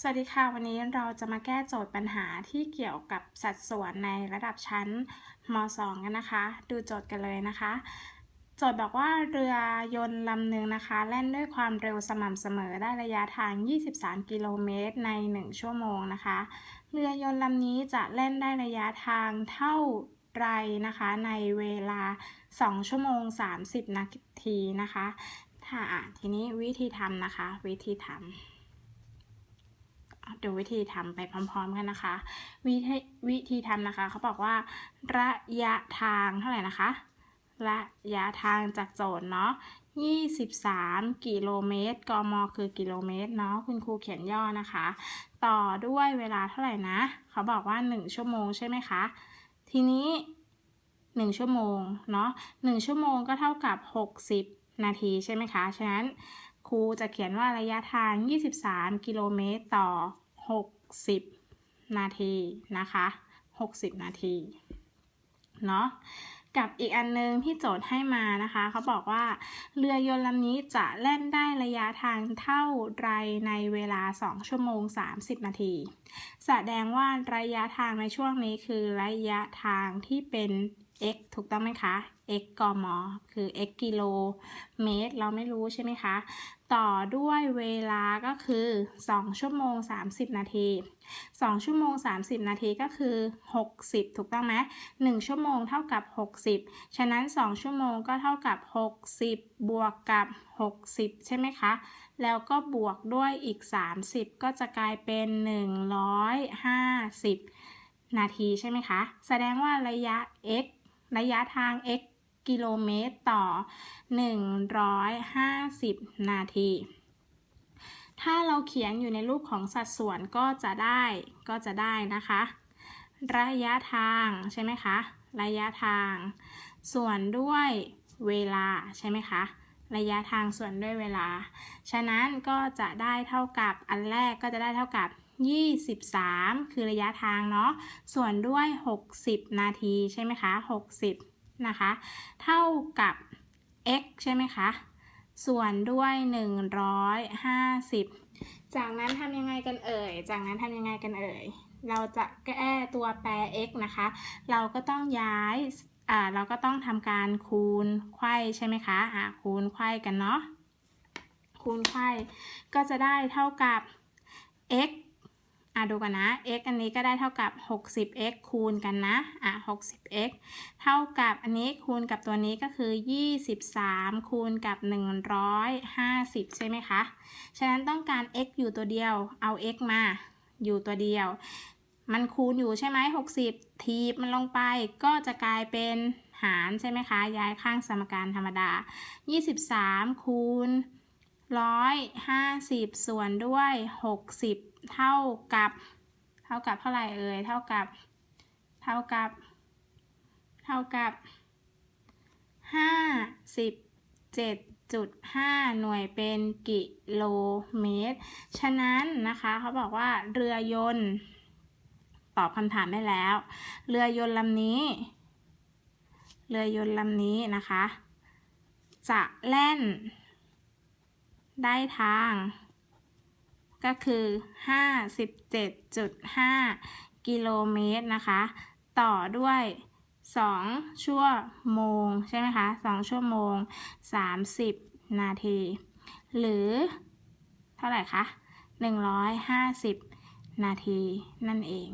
สวัสดีค่ะ วันนี้เราจะมาแก้โจทย์ปัญหาที่เกี่ยวกับสัดส่วนในระดับชั้นม .2 กันนะคะ ดูโจทย์กันเลยนะคะ โจทย์บอกว่าเรือยนต์ลำหนึ่งนะคะแล่นด้วยความเร็วสม่ำเสมอได้ระยะทาง 23 กิโลเมตรใน 1 ชั่วโมงนะคะ เรือยนต์ลำนี้จะเล่นได้ระยะทางเท่าไรนะคะในเวลา 2 ชั่วโมง 30 นาทีนะคะถ้าทีนี้วิธีทำนะคะ วิธีทำ ดูวิธีทำไปพร้อม ๆ กันนะคะ วิธีวิธีทำนะคะเขาบอกว่า ระยะทางเท่าไหร่นะคะ ระยะทางจากโจทย์เนาะ23 กิโลเมตร กม คือกิโลเมตรเนาะ คุณครูเขียนย่อนะคะ ต่อด้วยเวลาเท่าไหร่นะ เขาบอกว่า 1 ชั่วโมงใช่ไหมคะ ทีนี้ 1 ชั่วโมงเนาะ1ชั่วโมงก็เท่ากับ 60 นาทีใช่ไหมคะ ฉะนั้นครูจะเขียนว่าระยะทาง 23 กิโลเมตรต่อ 60 นาทีนะคะ 60 นาทีเนาะกับอีกอันนึงที่โจทย์ให้มานะคะ เขาบอกว่า เรือยนต์ลำนี้จะแล่นได้ระยะทางเท่าไรในเวลา 2 ชั่วโมง 30 นาที แสดงว่าระยะทางในช่วงนี้คือระยะทางที่เป็น x ถูกต้องไหมคะ x กมคือ x กิโลเมตร เราไม่รู้ใช่ไหมคะ ต่อด้วยเวลาก็คือ 2 ชั่วโมง 30 นาที 2 ชั่วโมง 30 นาทีก็คือ 60 ถูกต้องไหม1ชั่วโมงเท่ากับ 60 ฉะนั้น 2 ชั่วโมงก็เท่ากับ 60 บวกกับ 60 ใช่ไหมคะ แล้วก็บวกด้วยอีก 30 ก็จะกลายเป็น 150 นาทีใช่ไหมคะ แสดงว่าระยะ x ระยะทาง x กิโลเมตรต่อ 150 นาที ถ้าเราเขียนอยู่ในรูปของสัดส่วนก็จะได้ก็จะได้นะคะ ระยะทางใช่ไหมคะ ระยะทาง ส่วนด้วยเวลาใช่ไหมคะระยะทางส่วนด้วยเวลา ฉะนั้นก็จะได้เท่ากับอันแรกก็จะได้เท่ากับ 23 คือระยะทางเนาะ ส่วนด้วย 60 นาทีใช่ไหมคะ 60 นะคะ เท่ากับ x ใช่ไหมคะ ส่วนด้วย 150 จากนั้นทำยังไงกันเอ่ย จากนั้นทำยังไงกันเอ่ย เราจะแก้ตัวแปร x นะคะ เราก็ต้องย้ายอ่าเราก็ต้องทำการคูณไขว้ใช่ไหมคะอ่าคูณไขว้กันเนาะคูณไขว้ก็จะได้เท่ากับ x อะดูกันนะ x อันนี้ก็ได้เท่ากับ 60x คูณกันนะ อะ 60x เท่ากับอันนี้คูณกับตัวนี้ก็คือ 23 คูณกับ 150 ใช่ไหมคะ ฉะนั้นต้องการ x อยู่ตัวเดียว เอา x มา อยู่ตัวเดียว มันคูณอยู่ใช่ไหม60 ทีบมันลงไปก็จะกลายเป็นหารใช่ไหมคะ ย้ายข้างสมการธรรมดา 23 คูณ 150ส่วนด้วย60เท่ากับ เท่ากับเท่าไหร่เอ่ยเท่ากับ เท่ากับ เท่ากับ57.5หน่วยเป็นกิโลเมตร ฉะนั้นนะคะเขาบอกว่าเรือยนต์ตอบคำถามได้แล้ว เรือยนต์ลำนี้ เรือยนต์ลำนี้นะคะ จะแล่น ได้ทาง ก็คือ 57.5 กิโลเมตรนะคะ ต่อด้วย2ชั่วโมง ใช่ไหมคะ2ชั่วโมง30นาที หรือเท่าไหร่คะ150นาทีนั่นเอง